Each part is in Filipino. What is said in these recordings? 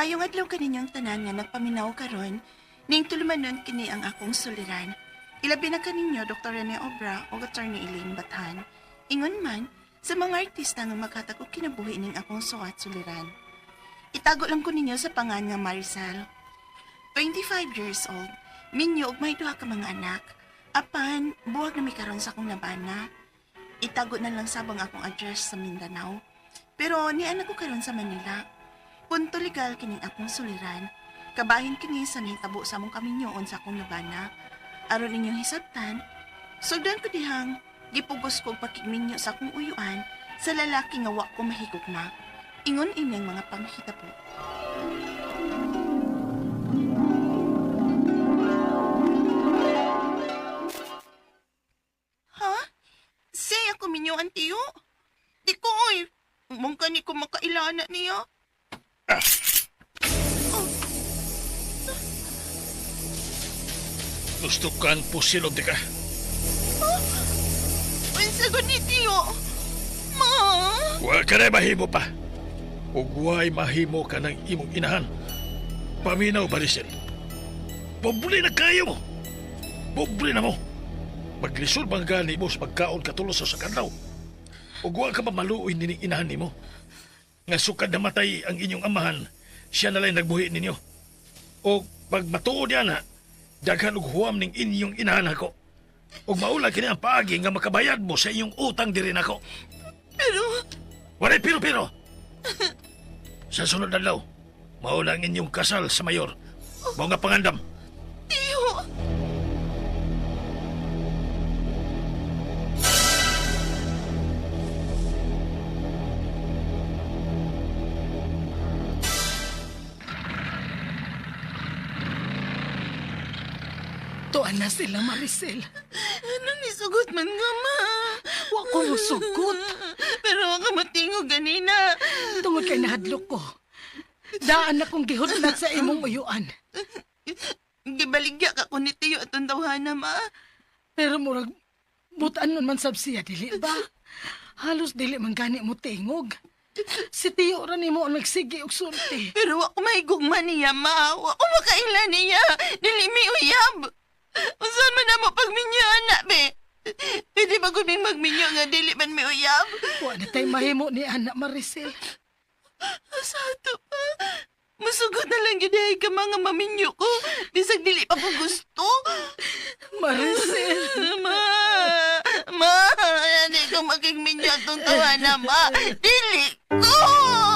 Mayong adlaw kaninyong tanan nga nagpaminaw karon, ning tulumanon kini ang akong suliran. Ilabi na kaninyo Dr. Rene Obra o Attorney Elaine Batan. Ingon man, sa mga artista nga maghatag og kinabuhi ning akong suwat suliran. Itago lang ko ninyo sa pangan nga Maricel. 25 years old, minyo og may duha ka mga anak. Apan, buwag na may karon sa akong nabana. Itago na lang sabang akong address sa Mindanao. Pero ni anak ko karon sa Manila. Punto legal kining akong suliran. Kabahin kini sa nahitabo sa among kaminyoon sa akong nabana. Aron inyong hisabtan, sugdan ko dihang gipugos ko pakigminyo sa akong uyuan sa lalaki nga wa ko mahigugma. Ingon ining mga panghitabo. Ha? Say ako minyo antiyo? Di ko oy. Mong kani ko makailana niya. Gusto kang pusilog di ka. Unsa gud ni tiyo? Ma. Wa ka na mahimo pa. Ug wa'y mahimo ka ng imong inahan. Paminaw, Barisel. Pobre na kayo mo. Pobre na mo. Maglisod bang gani mo sa pagkaon katulos sa sakadlaw. Ug wa ka mamaluoy ni inahan nimo. Nga sukad namatay ang inyong amahan, siya na lang nagbuhi ninyo. O pag matuod yan ha, daghan og huwam ning inyong inahan ako. Ug maula kini ang paagi nga makabayad mo sa inyong utang diri nako. Pero Walay piro-piro. sa sunod na law, mauna ang inyong kasal sa mayor. Mga pangandam. Tuan na sila, Maricel. Ano ni sugot man nga ma? Wa ko musugot. Pero ako matingog ganina. Tungod kay nahadlok ko. Daan na kong gihudlat sa imong uyuan. Gibaligya ka ko ni tiyo atong tawhana ma. Pero murag, butaan nun man sab siya, dili ba? Halos dili man gani mo tingog. Si Tiyo ra nimo ang nagsigi og sulti. Pero ako may gugma niya ma. Ako makaila niya. Dili mi uyab. Na mo pagminyo anak be? Pwede ba guming magminyo nga dili man mi uyab? Wa na tay mahimo ni anak Maricel. Sa ato pa. Masugot na lang yun ay ka mga maminyo ko. Bisag dili pa ko gusto. Maricel. Ma! Ma! Hindi ko maging minyo atong tawanan, ma! Dili ko!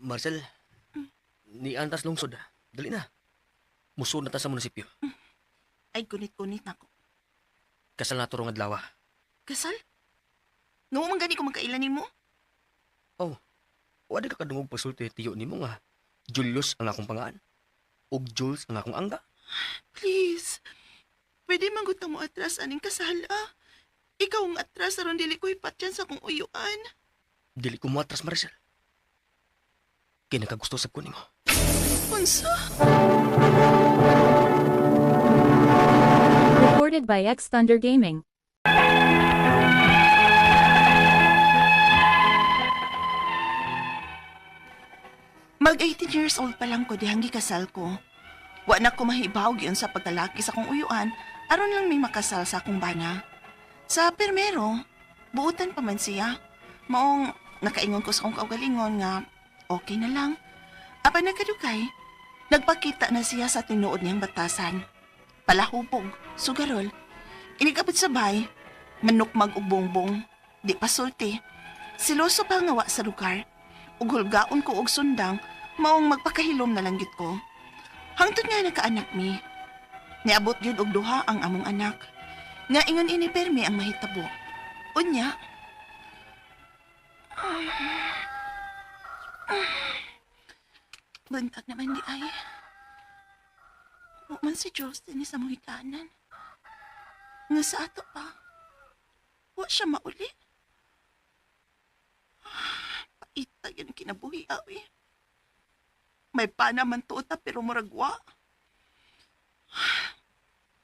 Marcel, ni antas lungsod. Dali na. Muso na ta sa munisipyo. Ay, kunit-kunit na ko. Kasal na turong adlaw. Kasal? Nga man gani ko magkailan mo? Oh, wala ka kadungog pasulti tiyo nimo nga. Julius ang akong pangaan. ug Jules ang akong angga. Please. Pwede man gud mo atras aning kasal, ah. Ikaw ang atras aron dili ko ipatyan sa kong uyuan. Dili ko matras Marcel. Kinakagusto sa kuning mo. Unsa? Recorded by X Thunder Gaming. Mag 18 years old pa lang ko dihang gikasal ko. Wa na ko mahibaw giyon sa pagkalaki sa kong uyuan aron lang may makasal sa akong bana. Sa permero, buutan pa man siya. Maong nakaingon ko sa akong kaugalingon nga okay na lang. Apa nagkadukay, nagpakita na siya sa tinuod niyang batasan. Palahubog, sugarol, inigabot sa bay, manukmag og bongbong, di pasulti. Siloso pa nga wa sa lugar ug hulgaon ko og sundang maong magpakahilom na langgit ko. Hangtod nga nakaanak mi. Niabot gyud og duha ang among anak. Nga ingon ini permi ang mahitabo. Unya. Bantag naman di ay. Wa man si Justin sa mga hikanan. Nga sa ato pa. Wa siya mauli. Paita yan ang kinabuhi, awi. May pana man tuta pero muragwa.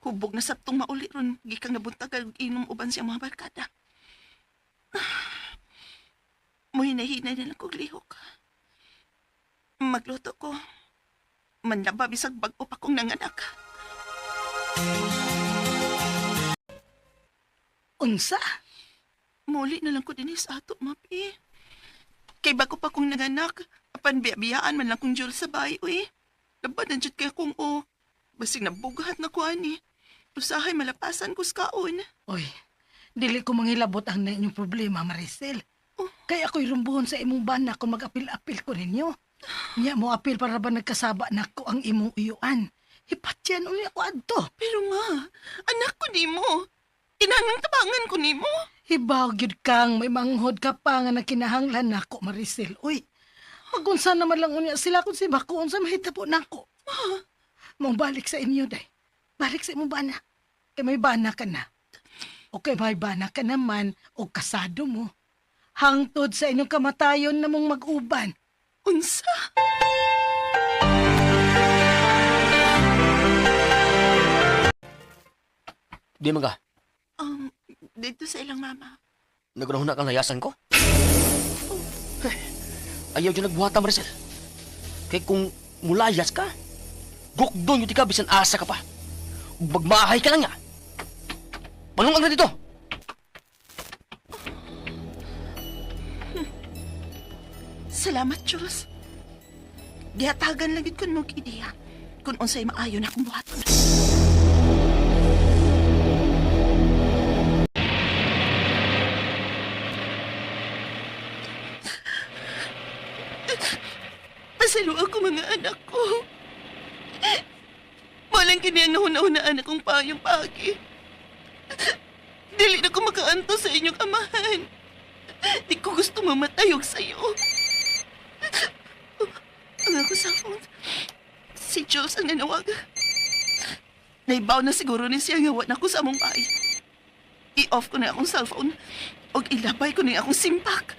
Hubog na sabtong mauli ron, gikang nabuntag ag inom uban siya mga barkada. Muhinay-hinay na lang kong lihok. Magluto ko. Manlaba bisag bago pa kong nanganak. Unsa? Muli na lang ko din sa ato, mapi. Kay bago pa kong nanganak, apan biyabiyaan man lang kong jewel sa bahay, uy. Laban na dyan kaya kong o. Basig na bugahat na ko, ani. Usahay malapasan ko sa kaon. Oy, dili ko mangilabot ang na inyong problema, Maricel. Oh. Kaya ako'y rumbuhon sa imong bana kung mag-apil-apil ko ninyo. Nya mo apil para ba nagkasaba na ko ang imong uyuan. Hipatyan ulit ako adto. Pero nga, anak ko ni mo. Kinangang tabangan ko ni mo. Hibaw gyud kang may manghod ka pa nga nakinahanglan nako Maricel. Uy, magunsa naman lang unya sila kung si Bako unsa mahitabo nako. Mong balik sa inyo day. Balik sa imong bana. Kay may bana ka na. O kay may bana ka naman o kasado mo. Hangtod sa inyong kamatayon na mong mag-uban. Unsa? Di man ka, Um, dito sa ilang mama. nagunahuna kang layasan ko? Eh, Ayaw dyan nagbuhata, Maricel. Kaya kung mulayas ka, gukdon yung tika bisan asa ka pa. Bagmahay ka lang nga. Panungag na dito! Salamat, Diyos. Gihatagan lang yun kun mong ideya. Kung unsay maayo na akong buhaton. Pasalo ako mga anak ko. Walang kini ang nahuna-hunaan akong payong pagi. Dili na ko makaanto sa inyong amahan. Di ko gusto mamatayog sa'yo. Ang ako sa phone. Si Jules ang nanawag. Naibaw na siguro ni siya nga na ko sa among bahay. I-off ko na akong cellphone o ilabay ko na akong simpak.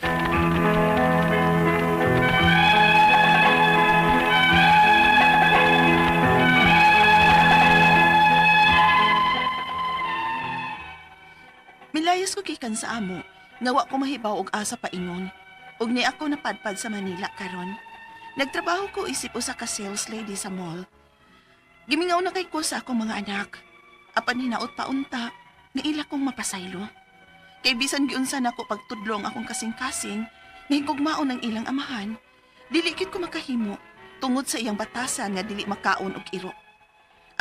Milayas ko gikan sa amo, ngawa ko mahibaw og asa pa ingon. Ug ni ako napadpad sa Manila karon. Nagtrabaho ko isip usa ka sales lady sa mall. Gimingaw na kay ko sa akong mga anak. Apan hinaot pa unta, niila kong mapasaylo. Kay bisan giunsa nako pagtudlong akong kasing-kasing, nahigugmaon ng ilang amahan. Dili gid ko makahimo tungod sa iyang batasan nga dili makaon og iro.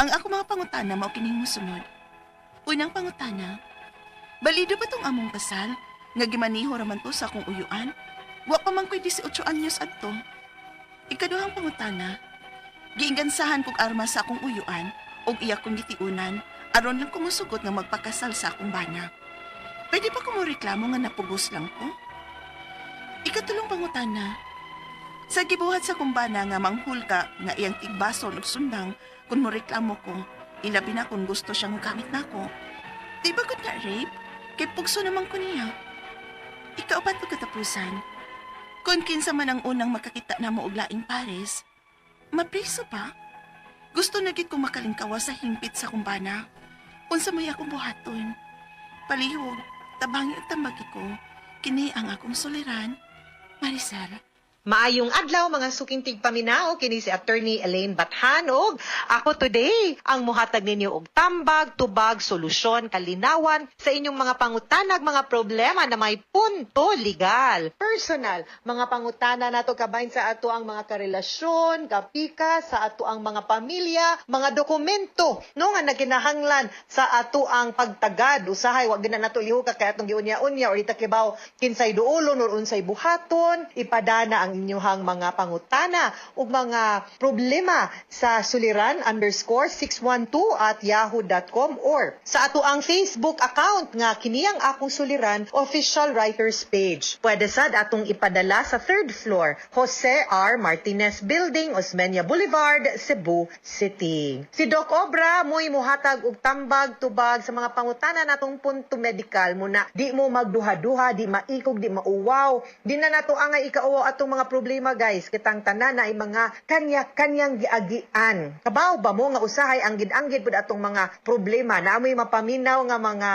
Ang ako mga pangutana mao kining mosunod. Unang pangutana, Balido ba tong among kasal? Nga gimaniho raman to sa akong uyuan? Wa pa man ko'y 18 anyos adto. Ikaduhang pangutana, giingansahan kog arma sa akong uyuan og iya kong gitiunan aron lang ko mosugot nga magpakasal sa akong bana. Pwede pa ko mo reklamo nga napugos lang ko? Ikatulong pangutana, sa gibuhat sa akong bana nga manghul ka nga iyang tigbason ug sundang kung mo reklamo ko, ilabi na kung gusto siyang gamit nako. Di ba good na rape? Kay pugso naman ko niya. Ikaw ba't katapusan? Kung kinsa man ang unang makakita na mo og laing pares, mapriso pa? Gusto na gid ko makalingkawa sa hingpit sa kumbana. Unsa may akong buhaton? Palihog, tabangi ug tambagi ko. Kini ang akong suliran. Maricel. Maayong adlaw mga suking tigpaminaw kini si attorney Elaine Bathanog. Ako today ang muhatag ninyo og tambag, tubag, solusyon, kalinawan sa inyong mga pangutanag, mga problema na may punto legal. Personal, mga pangutana nato kabahin sa ato ang mga karelasyon, kapika, sa ato ang mga pamilya, mga dokumento no nga naginahanglan sa ato ang pagtagad usahay wag na nato liho ka kay atong giunya-unya or itakibaw kinsay duolon or unsay buhaton ipadana ang inyuhang mga pangutana ug mga problema sa suliran underscore 612 at yahoo.com or sa ato ang Facebook account nga kiniyang akong suliran official writers page. Pwede sad atong ipadala sa third floor Jose R. Martinez Building, Osmeña Boulevard, Cebu City. Si Doc Obra mo'y muhatag og tambag tubag sa mga pangutana natong punto medical mo na di mo magduha-duha, di maikog, di mauwaw, di na nato angay ikauwaw atong mga mga problema guys, kitang tanan na ay mga kanya-kanyang giagian. Kabaw ba mo nga usahay ang gidanggid pud atong mga problema na amoy mapaminaw nga mga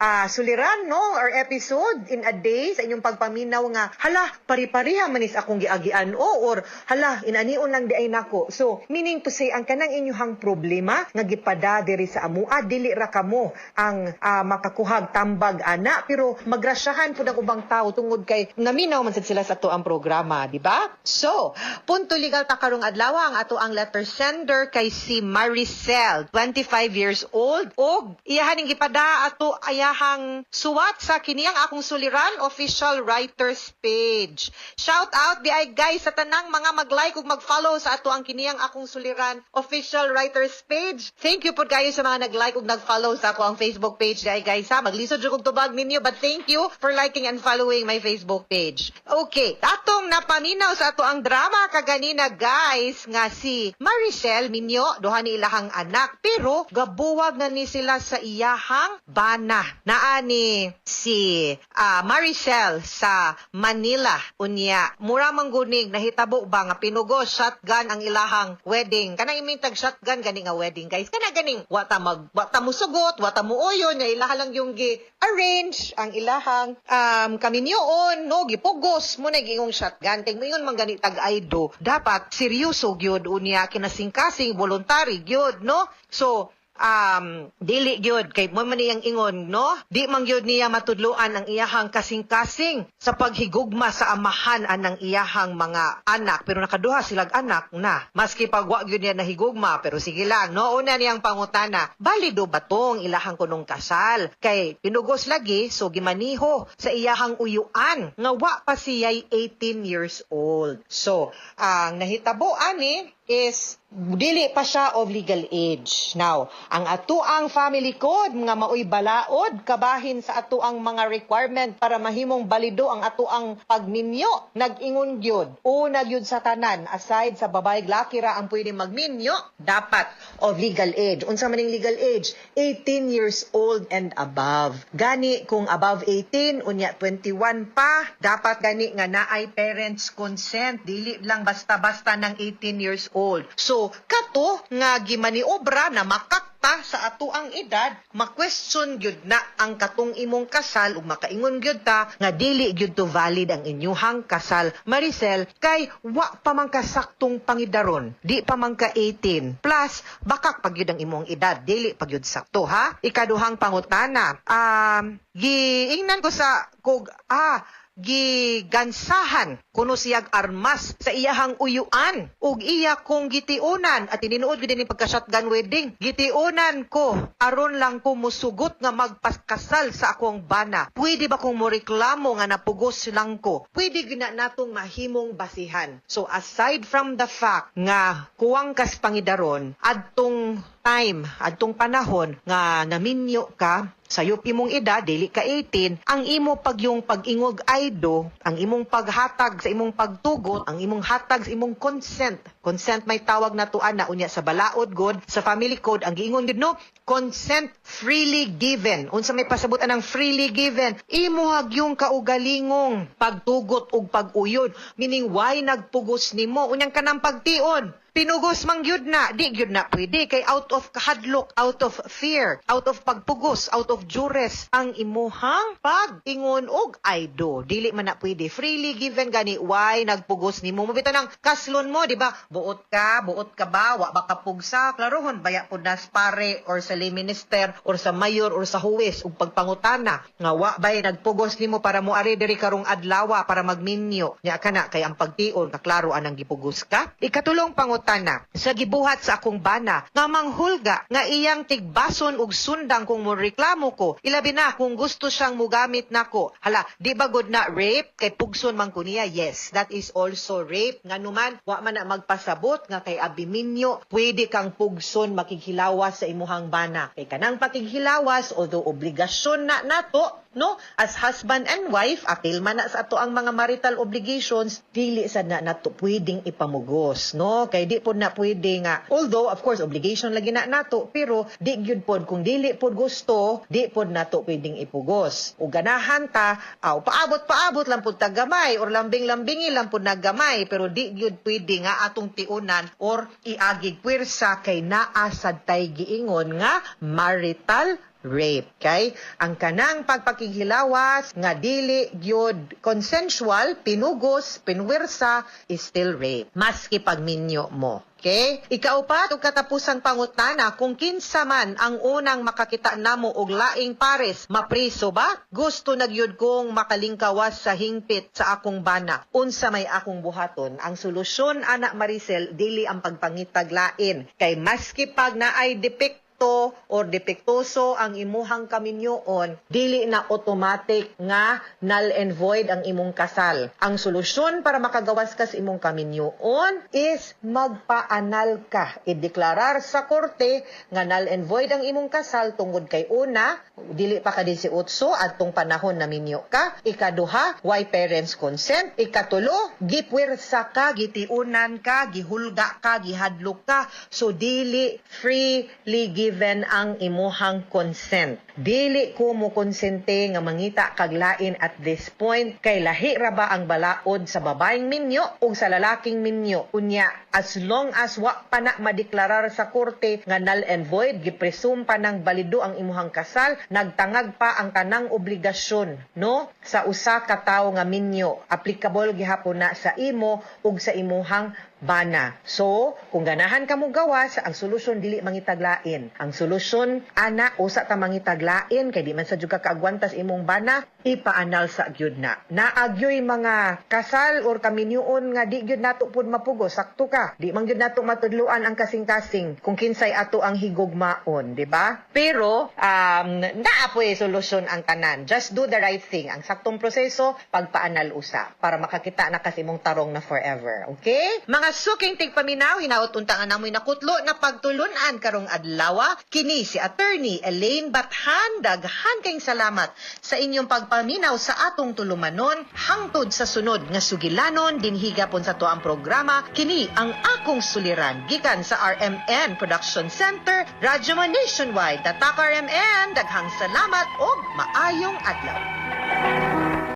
ah, suliran no? Or episode in a day sa inyong pagpaminaw nga hala pari-pariha manis akong giagian o or hala inanion lang di ay nako. So meaning to say ang kanang inyong problema nga gipada diri sa amua dili ra kamo ang ah, makakuhag tambag ana. Pero magrasyahan pud ang ubang tao tungod kay naminaw man sad sila sa ato ang programa di ba? So punto legal ta karong adlaw ang ato ang letter sender kay si Maricel 25 years old og iyahan gipada ato ayahang suwat sa kiniyang akong suliran official writers page. Shout out di ay guys sa tanang mga mag-like ug mag-follow sa ato ang kiniyang akong suliran official writers page. Thank you po kayo sa mga nag-like ug nag-follow sa ako ang Facebook page di ay guys ha. Maglisod jud kog tubag ninyo but thank you for liking and following my Facebook page. Okay, atong napaminaw sa ato ang drama kaganina guys nga si Maricel Minyo duha ni ilahang anak pero gabuwag na ni sila sa iyahang bana naa ni si ah, Maricel sa Manila. Unya mura man gunig nahitabo ba nga pinugo shotgun ang ilahang wedding. Kanang imintag shotgun gani nga wedding guys. Kana ganing wata mag wata mo sugot wata mo uyon nga ilaha lang yung gi arrange ang ilahang um, kaminyoon no gipugos mo na gingong shotgun. Kay moingon man gani tag aido dapat seryoso gyud unya kinasing-kasing voluntary gyud no? So um dili gyud. Kay mo man niyang ingon no di man gyud niya matudloan ang iyahang kasing-kasing sa paghigugma sa amahan anang iyahang mga anak. Pero nakaduha silag anak na. Maski pag wa gyud niya nahigugma pero sige lang no una niyang pangutana balido ba tong ilahang kunong kasal? Kay pinugos lagi so gimaniho sa iyahang uyuan nga wa pa siya'y 18 years old. So ang nahitabo ani is dili pa siya of legal age. Now, ang atuang family code nga maoy balaod kabahin sa atuang mga requirement para mahimong balido ang atuang pagminyo. Nag-ingon gyud. Una gyud sa tanan aside sa babae laki ra ang pwede magminyo, dapat of legal age. Unsa man ning legal age? 18 years old and above. Gani kung above 18 unya 21 pa, dapat gani nga naay parents consent, dili lang basta-basta ng 18 years old. So, kato nga gimaniobra na makakta sa ato ang edad, ma-question gyud na ang katong imong kasal ug makaingon gyud ta nga dili gyud to valid ang inyuhang kasal. Maricel, kay wa pa man ka saktong pangidaron, di pa man ka 18. Plus, bakak pag gyud ang imong edad, dili pag gyud sakto ha. Ikaduhang pangutana, um, giingnan ko sa kog ah gigansahan. Kuno siyag armas sa iyahang uyuan. Ug iya kong gitiunan. At tinuod gid ni pagka shotgun wedding. Gitiunan ko. Aron lang ko musugot nga magpaskasal sa akong bana. Pwede ba kong moreklamo nga napugos lang ko? Pwede gina natong mahimong basihan. So aside from the fact nga kuwang kas pangidaron adtong time adtong panahon nga naminyo ka sa yupi mong edad, dili ka 18, ang imo pag yung pag-ingog aido, ang imong paghatag sa imong pagtugot, ang imong hatag sa imong consent. Consent may tawag na tuan na unya sa balaod god, sa family code, ang giingon gid no, consent freely given. Unsa may pasabutan ng freely given, imo yung kaugalingong pagtugot ug pag-uyod. Meaning, why nagpugos nimo? Unyang kanang pagtion. Pinugos mang gyud na, di gyud na pwede kay out of kahadlok, out of fear, out of pagpugos, out of jures ang imuhang pag-ingon og aido. Dili man na pwede. Freely given gani why nagpugos nimo. Mabita ng kaslon mo, di ba? Buot ka, buot ka ba, wa ba ka pugsa, klarohon baya pud nas pare or sa lay minister or sa mayor or sa huwes ug pagpangutana nga wa bay nagpugos nimo para mo ari diri karong adlawa para magminyo. Nya kana kay ang pagtion kaklaro anang gipugos ka. Ikatulong pangutana sa gibuhat sa akong bana nga manghulga nga iyang tigbason ug sundang kung mo reklamo ko. Ilabi na kung gusto siyang mugamit nako. Hala, di ba good na rape kay pugson man ko? Yes, that is also rape. Nga numan, wa man na magpasabot nga kay abiminyo, pwede kang pugson makighilawas sa imuhang bana. Kay kanang pakighilawas, although obligasyon na nato, no? As husband and wife, apil man na sa ato ang mga marital obligations, dili sad na nato pwedeng ipamugos, no? Kay di pod na pwede nga. Although of course obligation lagi na nato, pero di gyud pod kung dili pod gusto, di pod nato pwedeng ipugos. O ganahan ta, aw paabot-paabot lang pod tagamay or lambing-lambingi lang pod naggamay, pero di gyud pwede nga atong tiunan or iagig pwersa kay naa sad tay giingon nga marital rape kay ang kanang pagpakighilawas nga dili gyud consensual pinugos pinwersa is still rape maski pagminyo mo Okay? Ikaupat, ug katapusang pangutana, kung kinsa man ang unang makakita namo og laing pares, mapriso ba? Gusto nagyud kong makalingkawas sa hingpit sa akong bana. Unsa may akong buhaton? Ang solusyon, anak Maricel, dili ang pagpangitag lain. Kay maski pag naay depekto defekto or depektoso ang imuhang kaminyoon, dili na automatic nga null and void ang imong kasal. Ang solusyon para makagawas ka sa imong kaminyoon is magpa-anal ka. Ideklarar sa korte nga null and void ang imong kasal tungod kay una, dili pa ka 18 atong panahon na minyo ka. Ikaduha, why parents consent. Ikatulo, gipwersa ka, gitiunan ka, gihulga ka, gihadlok ka. So dili freely given ang imuhang consent. Dili ko mo konsente nga mangita kag lain at this point kay lahi ra ba ang balaod sa babaeng minyo o sa lalaking minyo. Unya, as long as wa pa na madeklarar sa korte nga null and void, gipresume pa ng balido ang imuhang kasal, nagtangag pa ang tanang obligasyon, no? Sa usa ka tawo nga minyo, applicable gihapon na sa imo ug sa imuhang bana. So, kung ganahan ka mo gawas, ang solusyon dili mangitaglain. Ang solusyon ana usa ta mangitaglain kay di man sa juga kaagwantas imong bana, ipaanal sa gyud na. Naagyoy mga kasal or kaminyoon nga di gyud nato pud mapugo, sakto ka. Di man gyud nato matudluan ang kasing-kasing kung kinsay ato ang higugmaon, di ba? Pero um naa po solusyon ang tanan. Just do the right thing. Ang saktong proseso pagpaanal usa para makakita na kasi mong tarong na forever. Okay? Mga suking tigpaminaw, hinaot untang namoy nakutlo na pagtulunan karong adlawa. Kini si attorney Elaine Bathan. Daghan kayong salamat sa inyong pagpaminaw sa atong tulumanon hangtod sa sunod nga sugilanon dinhiga pon sa to ang programa. Kini ang akong suliran gikan sa RMN Production Center, Radyo Man Nationwide. Tatak RMN, daghang salamat o maayong adlaw.